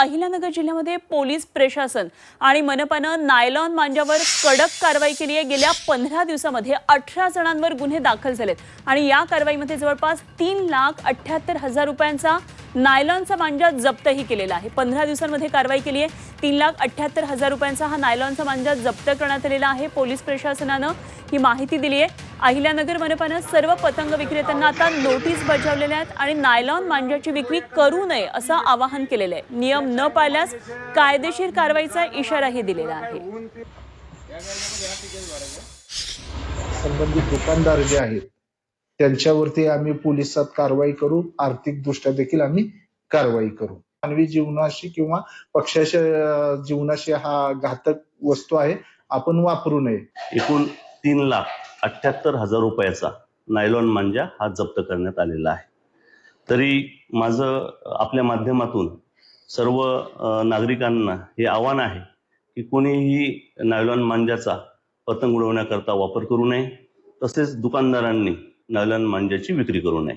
अहिल्यानगर जिल्ह्यामध्ये पोलीस प्रशासन आणि मनपानं नायलॉन मांजावर कडक कारवाई केली आहे. गेल्या पंधरा दिवसामध्ये अठरा जणांवर गुन्हे दाखल झालेत. आणि या कारवाईमध्ये जवळपास तीन लाख अठ्याहत्तर हजार रुपयांचा नायलॉनचा मांजा जप्तही केलेला आहे. पंधरा दिवसांमध्ये कारवाई केली आहे. तीन लाख अठ्याहत्तर हजार रुपयांचा हा नायलॉनचा मांजा जप्त करण्यात आलेला आहे. पोलीस प्रशासनानं ही माहिती दिली आहे. अहिल्यानगर मनपानं सर्व पतंग विक्रेत्यांना आता नोटीस बजावलेल्या आहेत आणि नायलॉन मांजाची विक्री करू नये असं आवाहन केलेलं आहे. नियम न पाळल्यास कायदेशीर कारवाईचा इशाराही दिलेला आहे. संबंधित दुकानदार जे आहेत त्यांच्यावरती आम्ही पोलिसात कारवाई करू आर्थिक दृष्ट्या देखील आम्ही कारवाई करू. मानवी जीवनाशी किंवा पक्षाच्या जीवनाशी हा घातक वस्तू आहे आपण वापरू नये. एकूण तीन लाख अठ्ठ्याहत्तर हजार रुपयाचा नायलॉन मांजा हा जप्त करण्यात आलेला आहे. तरी माझं आपल्या माध्यमातून सर्व नागरिकांना हे आव्हान आहे की कोणीही नायलॉन मांजाचा पतंग उडवण्याकरता वापर करू नये तसेच दुकानदारांनी नायलॉन मांजाची विक्री करू नये.